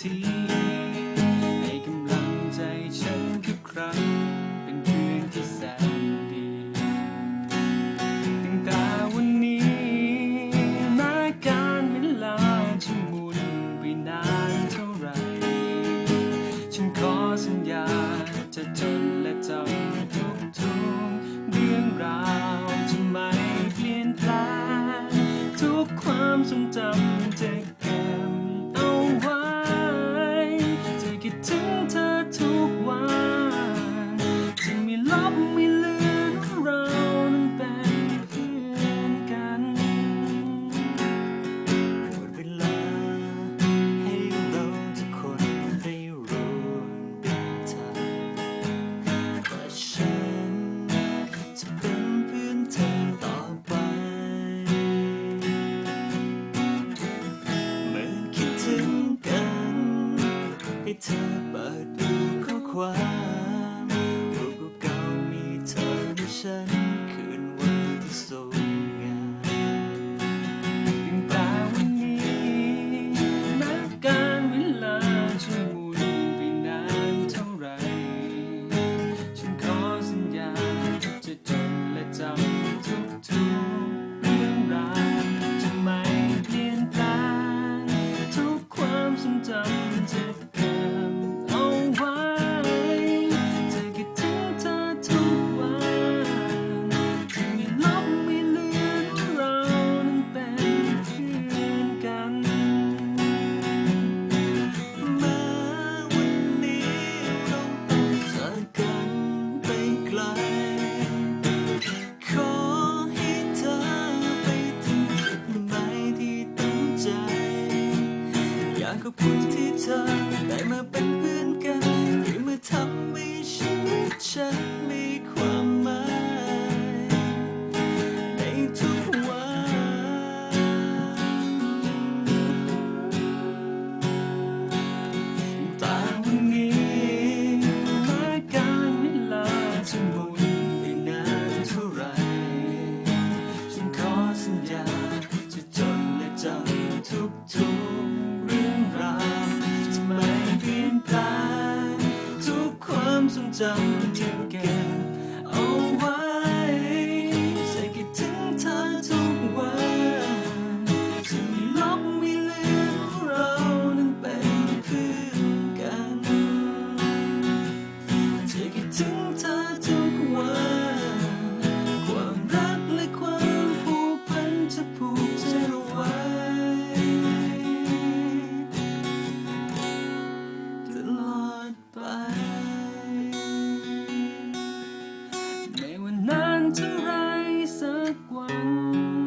ที ให้กำลังใจฉันทุกครั้ง เป็นเพื่อนที่แสนดีตั้งแต่วันนี้แม้การเวลาจะหมุนไปนานเท่าไร ฉันขอสัญญาจะทนและจำทุกทุกเรื่องราวจะไม่เปลี่ยนแปลงทุกความทรงจำจะเกิด จะเป็นพื่นเธอต่อไป เมื่อคิดถึงกัน ให้เธอเปิดดูข้อความ ได้มาเป็นเพื่อนกันที่มาทำให้ชีวิตฉัน together. Música